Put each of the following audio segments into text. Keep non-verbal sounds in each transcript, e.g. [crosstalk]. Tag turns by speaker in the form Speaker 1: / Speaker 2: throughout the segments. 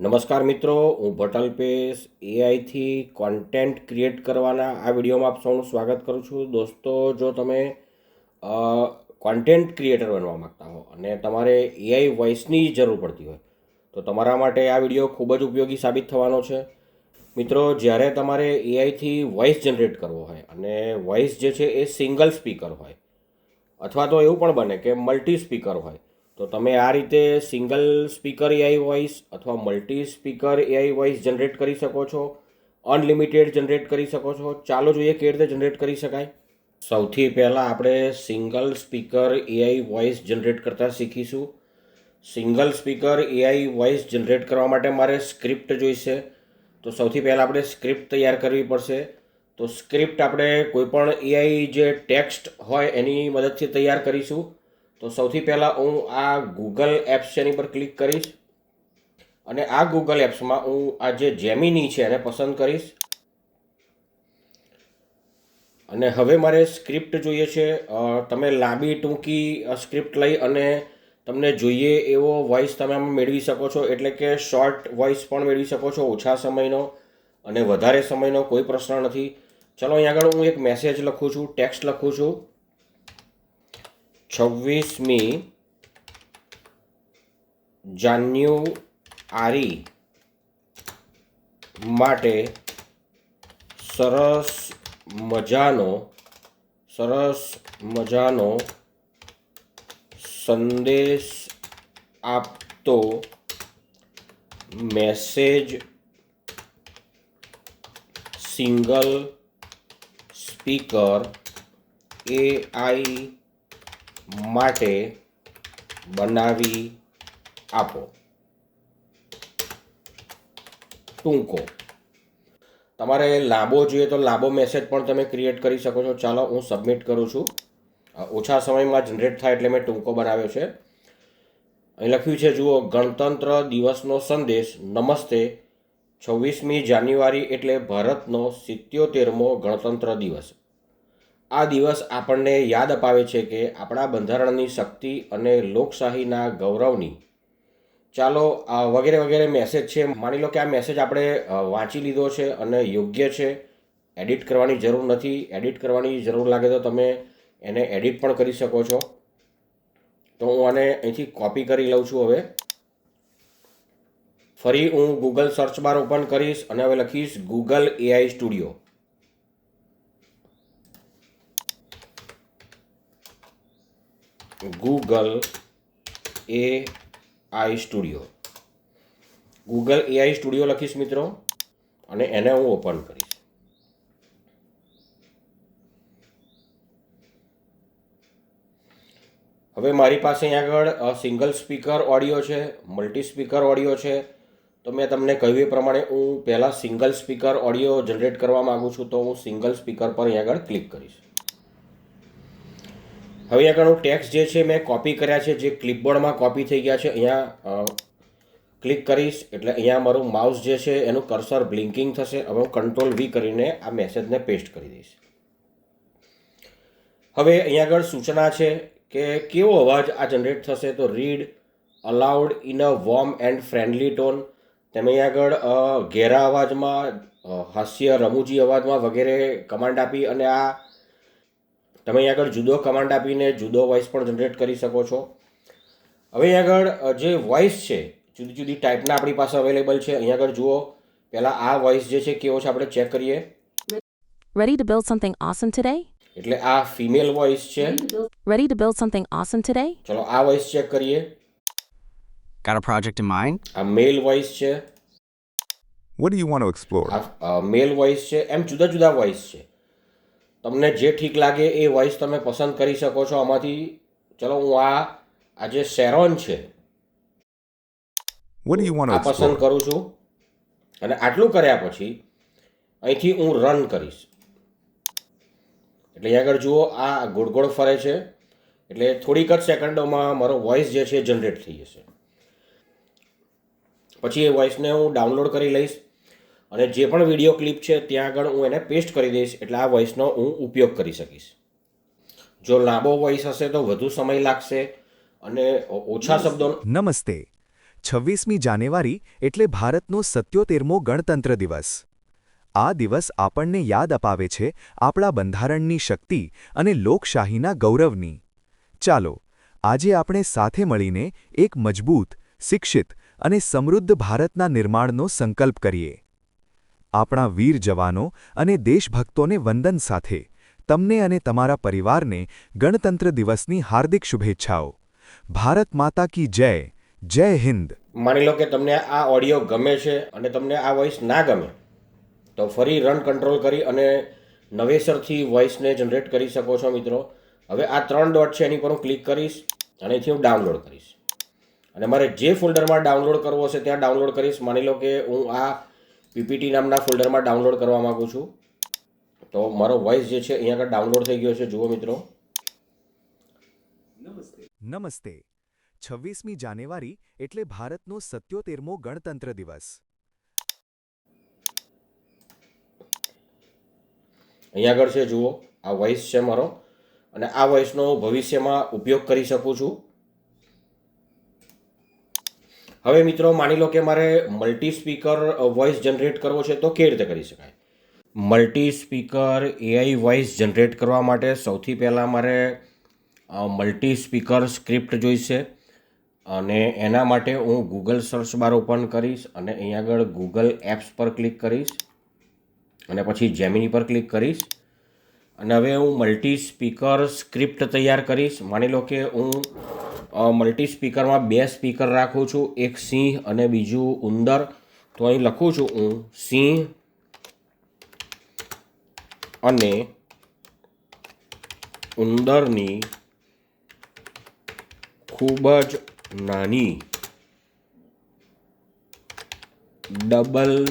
Speaker 1: નમસ્કાર મિત્રો, હું ભટલ પેશ એઆઈથી કોન્ટેન્ટ ક્રિએટ કરવાના આ વિડીયોમાં આપ સૌનું સ્વાગત કરું છું. દોસ્તો, જો તમે કોન્ટેન્ટ ક્રિએટર બનવા માગતા હો અને તમારે એઆઈ વોઇસની જરૂર પડતી હોય, તો તમારા માટે આ વીડિયો ખૂબ જ ઉપયોગી સાબિત થવાનો છે. મિત્રો, જ્યારે તમારે એઆઈથી વોઇસ જનરેટ કરવો હોય અને વોઇસ જે છે એ સિંગલ સ્પીકર હોય, અથવા તો એવું પણ બને કે મલ્ટી સ્પીકર હોય તો તમે આ રીતે સિંગલ સ્પીકર એઆઈ વોઇસ અથવા multi speaker AI voice generate કરી શકો છો. અનલિમિટેડ જનરેટ કરી શકો છો. ચાલો જોઈએ કેવી રીતે જનરેટ કરી શકાય. સૌથી પહેલાં આપણે single speaker AI voice generate કરતાં શીખીશું. Single speaker AI voice generate કરવા માટે મારે સ્ક્રિપ્ટ જોઈશે. તો સૌથી પહેલાં આપણે સ્ક્રિપ્ટ તૈયાર કરવી પડશે. તો સ્ક્રિપ્ટ આપણે કોઈપણ એઆઈ જે ટેક્સ્ટ હોય એની મદદથી તૈયાર કરીશું. તો સૌથી પહેલાં હું આ ગૂગલ એપ્સ છે એની પર ક્લિક કરીશ અને આ ગૂગલ એપ્સમાં હું આ જે જેમિની છે એને પસંદ કરીશ. અને હવે મારે સ્ક્રિપ્ટ જોઈએ છે. તમે લાંબી ટૂંકી સ્ક્રિપ્ટ લઈ અને તમને જોઈએ એવો વોઇસ તમે આમાં મેળવી શકો છો. એટલે કે શોર્ટ વોઇસ પણ મેળવી શકો છો, ઓછા સમયનો અને વધારે સમયનો કોઈ પ્રશ્ન નથી. ચલો અહીં આગળ હું એક મેસેજ લખું છું ટેક્સ્ટ લખું છું. છવ્વીસમી જાન્યુઆરી માટે સરસ મજાનો સરસ મજાનો સંદેશ આપતો મેસેજ સિંગલ સ્પીકર એઆઈ માટે બનાવી આપો. ટૂંકો. તમારે લાંબો જોઈએ તો લાંબો મેસેજ પણ તમે ક્રિએટ કરી શકો છો. ચાલો હું સબમિટ કરું છું. ઓછા સમયમાં જનરેટ થાય એટલે મેં ટૂંકો બનાવ્યો છે. અહીં લખ્યું છે, જુઓ, ગણતંત્ર દિવસનો સંદેશ. નમસ્તે. છવ્વીસમી જાન્યુઆરી એટલે ભારતનો સિત્યોતેરમો ગણતંત્ર દિવસ. આ દિવસ આપણને યાદ અપાવે છે કે આપણા બંધારણની શક્તિ અને લોકશાહીના ગૌરવની. ચાલો વગેરે વગેરે મેસેજ છે. માની લો કે આ મેસેજ આપણે વાંચી લીધો છે અને યોગ્ય છે. એડિટ કરવાની જરૂર નથી. એડિટ કરવાની જરૂર લાગે તો તમે એને એડિટ પણ કરી શકો છો. તો હું આને અહીંથી કોપી કરી લઉં છું હવે. ફરી હું ગૂગલ સર્ચ બાર ઓપન કરીશ અને હવે લખીશ Google AI studio Google A I studio Google AI studio લખીશ મિત્રો, અને એને હું ઓપન કરીશ. હવે મારી પાસે અહીં આગળ સિંગલ સ્પીકર ઓડિયો છે મલ્ટી સ્પીકર ઓડિયો છે. તો મેં તમને કહ્યું એ પ્રમાણે હું પહેલાં સિંગલ સ્પીકર ઓડિયો જનરેટ કરવા માગું છું, તો હું સિંગલ સ્પીકર પર અહીં આગળ ક્લિક કરીશ. હવે આગળ હું ટેક્સ્ટ જે છે મેં કોપી કર્યા છે, જે ક્લિપબોર્ડમાં કોપી થઈ ગયા છે, અહીંયા ક્લિક કરીશ, એટલે અહીંયા મારું માઉસ જે છે એનું કર્સર બ્લિંકિંગ થશે. હવે હું કંટ્રોલ વી કરીને આ મેસેજને પેસ્ટ કરી દઈશ. હવે અહીંયા આગળ સૂચના છે કે કેવો અવાજ આ જનરેટ થશે, તો read aloud in a warm and friendly tone તમે અહીંયા આગળ ઘેરા અવાજમાં હાસ્ય રમૂજી અવાજમાં વગેરે કમાન્ડ આપી અને આ તમે અહીં આગળ જુદો કમાન્ડ આપીને જુદો વોઇસ પણ જનરેટ કરી શકો છો હવે અહીં આગળ જે વોઇસ છે જુદી જુદી ટાઈપના આપણી પાસે અવેલેબલ છે અહીં આગળ જુઓ પહેલાં આ વોઇસ જે છે કેવો છે આપણે ચેક કરીએ
Speaker 2: Ready to build something awesome today?
Speaker 1: એટલે આ ફિમેલ વોઇસ છે
Speaker 2: Ready to build something awesome today?
Speaker 1: ચલો આ વોઇસ ચેક કરીએ
Speaker 3: Got a project in mind?
Speaker 1: આ મેલ વોઇસ છે
Speaker 4: What do you want to explore?
Speaker 1: આ મેલ વોઇસ છે એમ જુદા જુદા વોઇસ છે તમને જે ઠીક લાગે એ વોઇસ તમે પસંદ કરી શકો છો આમાંથી. ચલો હું આ આ જે સેરોન છે આ પસંદ કરું છું. અને આટલું કર્યા પછી અહીંથી હું રન કરીશ. એટલે અહીં આગળ જુઓ આ ગોળ ગોળ ફરે છે. એટલે થોડીક જ સેકન્ડોમાં મારો વોઇસ જે છે જનરેટ થઈ જશે. પછી એ વોઇસને હું ડાઉનલોડ કરી લઈશ. અને જે પણ વીડિયો ક્લિપ છે ત્યાં આગળ હું એને પેસ્ટ કરી દઈશ એટલે આ વોઇસનો હું ઉપયોગ કરી શકીશ. જો લાંબો વોઇસ હશે તો વધુ સમય લાગશે અને ઓછા શબ્દો
Speaker 4: નમસ્તે.
Speaker 5: છવ્વીસમી જાન્યુઆરી એટલે ભારતનો સત્યોતેરમો ગણતંત્ર દિવસ. આ દિવસ આપણને યાદ અપાવે છે આપણા બંધારણની શક્તિ અને લોકશાહીના ગૌરવની. ચાલો આજે આપણે સાથે મળીને એક મજબૂત શિક્ષિત અને સમૃદ્ધ ભારતના નિર્માણનો સંકલ્પ કરીએ. આપણા વીર જવાનો અને દેશભક્તોને વંદન સાથે. તમને અને તમારા પરિવારને ગણતંત્ર દિવસની હાર્દિક શુભેચ્છાઓ. ભારત માતા કી જય. જય હિન્દ.
Speaker 1: માની લો કે તમને આ ઓડિયો ગમે છે અને તમને આ વોઇસ ના ગમે, તો ફરી રન કંટ્રોલ કરી અને નવેસરથી વોઇસને જનરેટ કરી શકો છો મિત્રો. હવે આ ત્રણ ડોટ છે, એની પર હું ક્લિક કરીશ અને એથી હું ડાઉનલોડ કરીશ. અને મારે જે ફોલ્ડરમાં ડાઉનલોડ કરવો હશે ત્યાં ડાઉનલોડ કરીશ. માની લો કે હું આ પીપીટી નામના ફોલ્ડરમાં ડાઉનલોડ કરવા માગું છું. તો મારો વોઇસ જે છે અહીંયા આગળ ડાઉનલોડ થઈ ગયો છે. જુઓ મિત્રો.
Speaker 5: નમસ્તે. છવ્વીસમી જાન્યુઆરી એટલે ભારતનો સત્યોતેરમો ગણતંત્ર દિવસ.
Speaker 1: અહીંયા આગળ છે જુઓ. આ વોઇસ છે મારો. અને આ વોઇસનો ભવિષ્યમાં ઉપયોગ કરી શકું છું. હવે મિત્રો માની લો કે મારે મલ્ટી સ્પીકર વોઇસ જનરેટ કરવો છે, તો કેવી રીતે કરી શકાય? Multi speaker AI voice generate કરવા માટે સૌથી પહેલાં મારે મલ્ટી સ્પીકર સ્ક્રિપ્ટ જોઈશે અને એના માટે હું ગૂગલ સર્ચ બાર ઓપન કરીશ અને અહીંયા આગળ ગૂગલ એપ્સ પર ક્લિક કરીશ અને પછી જેમિની પર ક્લિક કરીશ. અને હવે હું મલ્ટી સ્પીકર સ્ક્રિપ્ટ તૈયાર કરીશ. માની લો કે હું મલ્ટી સ્પીકરમાં બે સ્પીકર રાખું છું. એક સિંહ અને બીજું ઉંદર. તો અહીં લખું છું હું, સિંહ અને ઉંદરની ખૂબ જ નાની ડબલ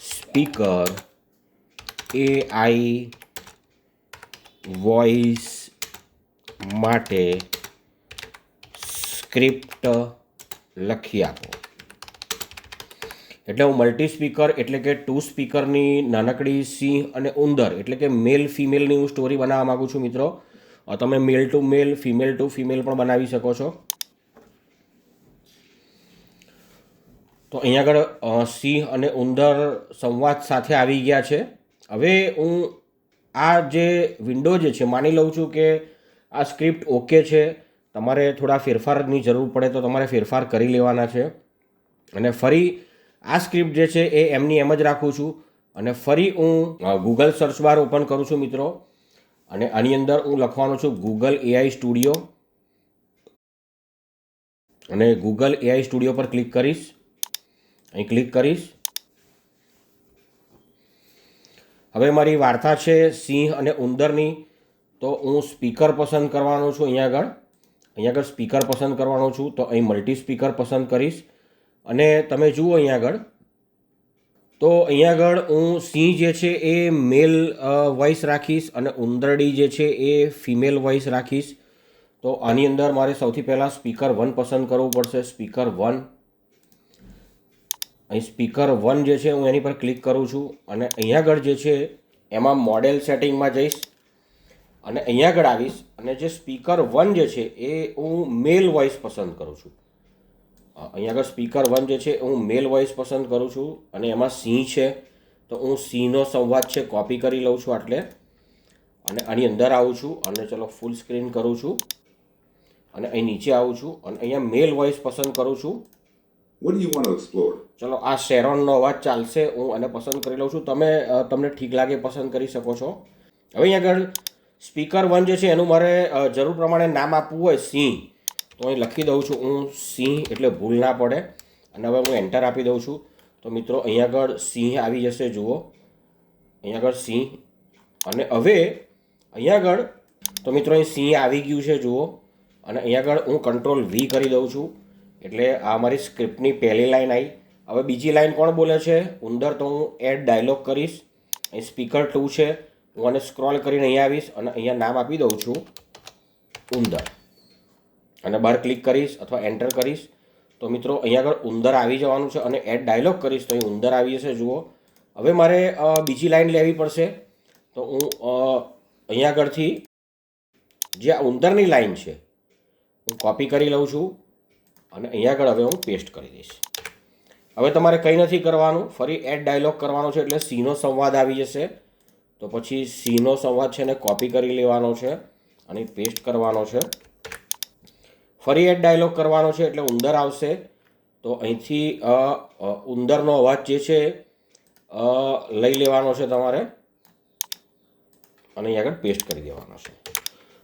Speaker 1: સ્પીકર એઆઈ વોઇસ માટે સ્ક્રિપ્ટ લખી આપો. એટલે હું મલ્ટી સ્પીકર એટલે કે ટુ સ્પીકરની નાનકડી સિંહ અને ઉંદર એટલે કે મેલ ફિમેલની હું સ્ટોરી બનાવવા માગું છું મિત્રો. તમે male to male female to female પણ બનાવી શકો છો. તો અહીંયા આગળ સિંહ અને ઉંદર સંવાદ સાથે આવી ગયા છે. હવે હું આ જે વિન્ડો જે છે, માની લઉં છું કે આ સ્ક્રિપ્ટ ઓકે છે. તમારે થોડા ફેરફારની જરૂર પડે તો તમારે ફેરફાર કરી લેવાના છે. અને ફરી આ સ્ક્રિપ્ટ જે છે એ એમની એમ જ રાખું છું. અને ફરી હું ગૂગલ સર્ચ બાર ઓપન કરું છું મિત્રો. અને આની અંદર હું લખવાનો છું ગૂગલ એઆઈ સ્ટુડિયો અને ગૂગલ એઆઈ સ્ટુડિયો પર ક્લિક કરીશ. અહીં ક્લિક કરીશ. હવે મારી વાર્તા છે સિંહ અને ઉંદરની. તો હું સ્પીકર પસંદ કરવાનો છું અહીંયા આગળ. અહીંયા આગળ સ્પીકર પસંદ કરવાનો છું, તો અહીં મલ્ટી સ્પીકર પસંદ કરીશ. અને તમે જુઓ અહીંયા આગળ, તો અહીંયા આગળ હું સિંહ જે છે એ મેલ વોઇસ રાખીશ અને ઉંદરડી જે છે એ ફિમેલ વોઇસ રાખીશ. તો આની અંદર મારે સૌથી પહેલાં સ્પીકર વન પસંદ કરવું પડશે, સ્પીકર વન. અહીં સ્પીકર વન જે છે હું એની પર ક્લિક કરું છું અને અહીંયા આગળ જે છે, એમાં મોડેલ સેટિંગમાં જઈશ. અને અહીંયા આગળ આવીશ અને જે સ્પીકર વન જે છે એ હું મેલ વોઇસ પસંદ કરું છું. અહીંયા આગળ સ્પીકર વન જે છે હું મેલ વોઇસ પસંદ કરું છું અને એમાં સિંહ છે તો હું સિંહનો સંવાદ છે કોપી કરી લઉં છું આટલે. અને આની અંદર આવું છું અને ચલો ફૂલ સ્ક્રીન કરું છું. અને અહીં નીચે આવું છું અને અહીંયા મેલ વોઇસ પસંદ કરું છું.
Speaker 4: What do you want to explore?
Speaker 1: ચલો આ શેરોનનો અવાજ ચાલશે હું આને પસંદ કરી લઉં છું. તમે તમને ઠીક લાગે પસંદ કરી શકો છો. હવે અહીંયા આગળ સ્પીકર વન જે છે, એનું મારે જરૂર પ્રમાણે નામ આપવું હોય સિંહ. તો અહીં લખી દઉં છું હું સિંહ, એટલે ભૂલ ના પડે. અને હવે હું એન્ટર આપી દઉં છું. તો મિત્રો, અહીંયા આગળ સિંહ આવી જશે, જુઓ. અહીંયા આગળ સિંહ. અને હવે અહીંયા આગળ, તો મિત્રો, અહીં સિંહ આવી ગયું છે, જુઓ. અને અહીંયા આગળ હું કંટ્રોલ વી કરી દઉં છું. એટલે આ મારી સ્ક્રિપ્ટની પહેલી લાઈન આવી. હવે બીજી લાઈન કોણ બોલે છે? ઉંદર, તો હું એડ ડાયલોગ કરીશ. અહીં સ્પીકર ટુ છે. હું આને સ્ક્રોલ કરીને અહીંયા આવીશ અને અહીંયા નામ આપી દઉં છું ઉંદર. અને બહાર ક્લિક કરીશ અથવા એન્ટર કરીશ. તો મિત્રો, અહીંયા આગળ ઉંદર આવી જવાનું છે અને એડ ડાયલોગ કરીશ. તો અહીં ઉંદર આવી જશે, જુઓ. હવે મારે બીજી લાઇન લેવી પડશે. તો હું અહીંયા આગળથી જે આ ઉંદરની લાઇન છે, હું કોપી કરી લઉં છું અને અહીંયા આગળ હવે હું પેસ્ટ કરી દઈશ. હવે તમારે કંઈ નથી કરવાનું. ફરી એડ ડાયલોગ કરવાનો છે એટલે સીનો સંવાદ આવી જશે. તો પછી સીનો સંવાદ છે ને કોપી કરી લેવાનો છે અને પેસ્ટ કરવાનો છે. ફરી એક ડાયલોગ કરવાનો છે એટલે ઉંદર આવશે. તો અહીંથી ઉંદરનો અવાજ જે છે લઈ લેવાનો છે તમારે. અને અહીં આગળ પેસ્ટ કરી દેવાનો છે.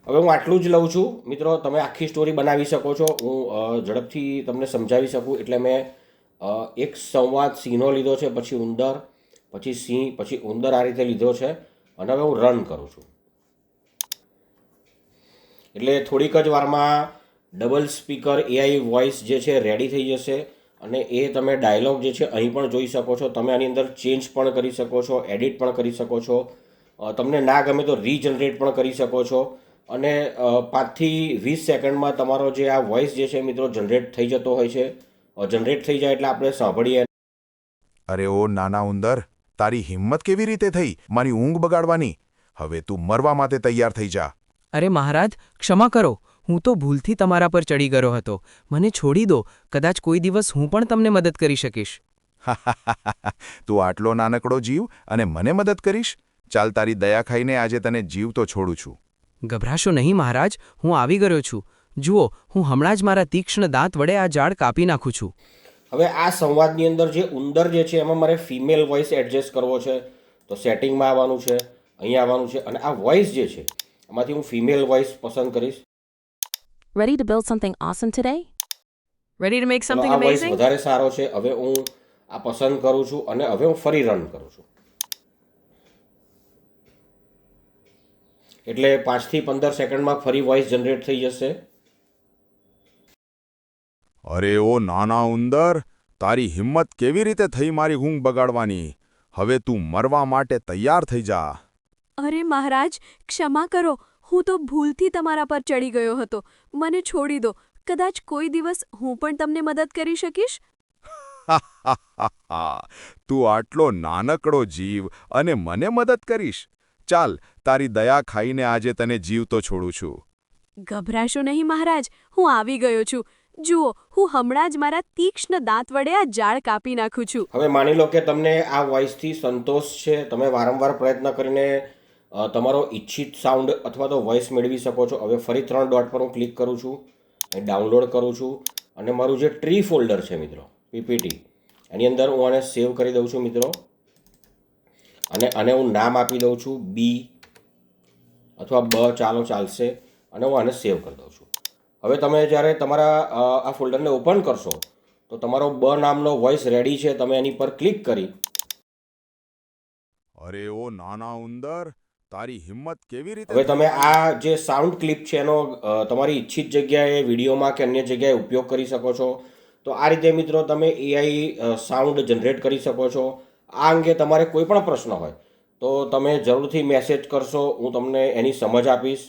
Speaker 1: હવે હું આટલું જ લઉં છું. મિત્રો, તમે આખી સ્ટોરી બનાવી શકો છો. હું ઝડપથી તમને સમજાવી શકું. એટલે મેં એક સંવાદ સિંહનો લીધો છે, પછી ઉંદર, પછી સિંહ, પછી ઉંદર આ રીતે લીધો છે. અને હવે હું રન કરું છું. એટલે થોડીક જ વારમાં ડબલ સ્પીકર એઆઈ વોઇસ જે છે રેડી થઈ જશે અને એ તમે ડાયલોગ જે છે અહીં પણ જોઈ શકો છો. તમે આની અંદર ચેન્જ પણ કરી શકો છો એડિટ પણ કરી શકો છો. તમને ના ગમે તો રીજનરેટ પણ કરી શકો છો. અને પાંચથી વીસ સેકન્ડમાં તમારો જે આ વોઇસ જે છે મિત્રો જનરેટ થઈ જતો હોય છે. જનરેટ થઈ જાય એટલે આપણે સાંભળીએ.
Speaker 6: અરે ઓ નાના ઉંદર તારી હિંમત કેવી રીતે થઈ? મારી ઊંઘ બગાડવાની? હવે તું મરવા માટે તૈયાર થઈ જા.
Speaker 7: અરે મહારાજ ક્ષમા કરો. હું તો ભૂલથી તમારા પર ચડી ગયો હતો. મને છોડી દો. કદાચ કોઈ દિવસ હું પણ તમને મદદ કરી શકીશ. [laughs]
Speaker 6: તું આટલો નાનકડો જીવ અને મને મદદ કરીશ? ચાલ તારી દયા ખાઈને આજે તને જીવ તો છોડું છું.
Speaker 7: ગભરાશો નહીં મહારાજ. હું આવી ગયો છું. જુઓ હું હમણાં જ મારા તીક્ષ્ણ દાંત વડે આ ઝાડ કાપી નાખું છું.
Speaker 1: હવે આ સંવાદની અંદર જે ઉંદર જે છે એમાં મારે ફિમેલ વોઇસ એડજસ્ટ કરવો છે તો સેટિંગમાં આવવાનું છે અહીંયા આવવાનું છે અને આ વોઇસ જે છે એમાંથી હું ફિમેલ વોઇસ પસંદ કરીશ
Speaker 2: Ready to build something awesome today?
Speaker 8: Ready to make something
Speaker 1: આ વોઇસ
Speaker 8: amazing?
Speaker 1: વધારે સારો છે હવે હું આ પસંદ કરું છું અને હવે હું ફરી રન કરું છું એટલે પાંચથી પંદર સેકન્ડમાં ફરી વોઇસ જનરેટ થઈ જશે
Speaker 6: અરે ઓ નાના ઉંદર તારી હિંમત કેવી રીતે થઈ મારી ઊંઘ બગાડવાની? હવે તું મરવા માટે તૈયાર થઈ જા.
Speaker 8: અરે મહારાજ ક્ષમા કરો. હું તો ભૂલથી તમારા પર ચડી ગયો હતો. મને છોડી દો. કદાચ કોઈ દિવસ હું પણ તમને મદદ કરી શકીશ? [laughs]
Speaker 6: તું આટલો નાનકડો જીવ અને મને મદદ કરીશ. ચાલ તારી દયા ખાઈને આજે તને જીવતો છોડું છું.
Speaker 8: ગભરાશો નહીં મહારાજ. હું આવી ગયો છું. જુઓ, હું હમણાં જ મારા તીક્ષ્ણ દાંત વડે આ જાળ કાપી નાખું છું.
Speaker 1: હવે માની લો કે તમને આ વોઇસથી સંતોષ છે, તમે વારંવાર પ્રયત્ન કરીને તમારો ઈચ્છિત સાઉન્ડ અથવા તો વોઇસ મેળવી શકો છો. હવે ફરી ત્રણ ડોટ પર હું ક્લિક કરું છું અને ડાઉનલોડ કરું છું, અને મારું જે ટ્રી ફોલ્ડર છે મિત્રો, પીપીટી, એની અંદર હું આને સેવ કરી દઉં છું મિત્રો. અને આને હું નામ આપી દઉં છું બી, અથવા બ ચાલો ચાલશે, અને હું આને સેવ કરી દઉં છું. હવે તમે જ્યારે તમારા આ ફોલ્ડરને ઓપન કરશો તો તમારો બ નામનો વોઇસ રેડી છે તમે એની પર ક્લિક કરી.
Speaker 6: અરે ઓ નાના ઉંદર તારી હિંમત કેવી રીતે
Speaker 1: હવે તમે આ જે સાઉન્ડ ક્લિપ છે એનો તમારી ઈચ્છિત જગ્યાએ વિડીયોમાં કે અન્ય જગ્યાએ ઉપયોગ કરી શકો છો. તો આ રીતે મિત્રો તમે એઆઈ સાઉન્ડ જનરેટ કરી શકો છો. આ અંગે તમારે કોઈ પણ પ્રશ્ન હોય તો તમે જરૂરથી મેસેજ કરશો હું તમને એની સમજ આપીશ.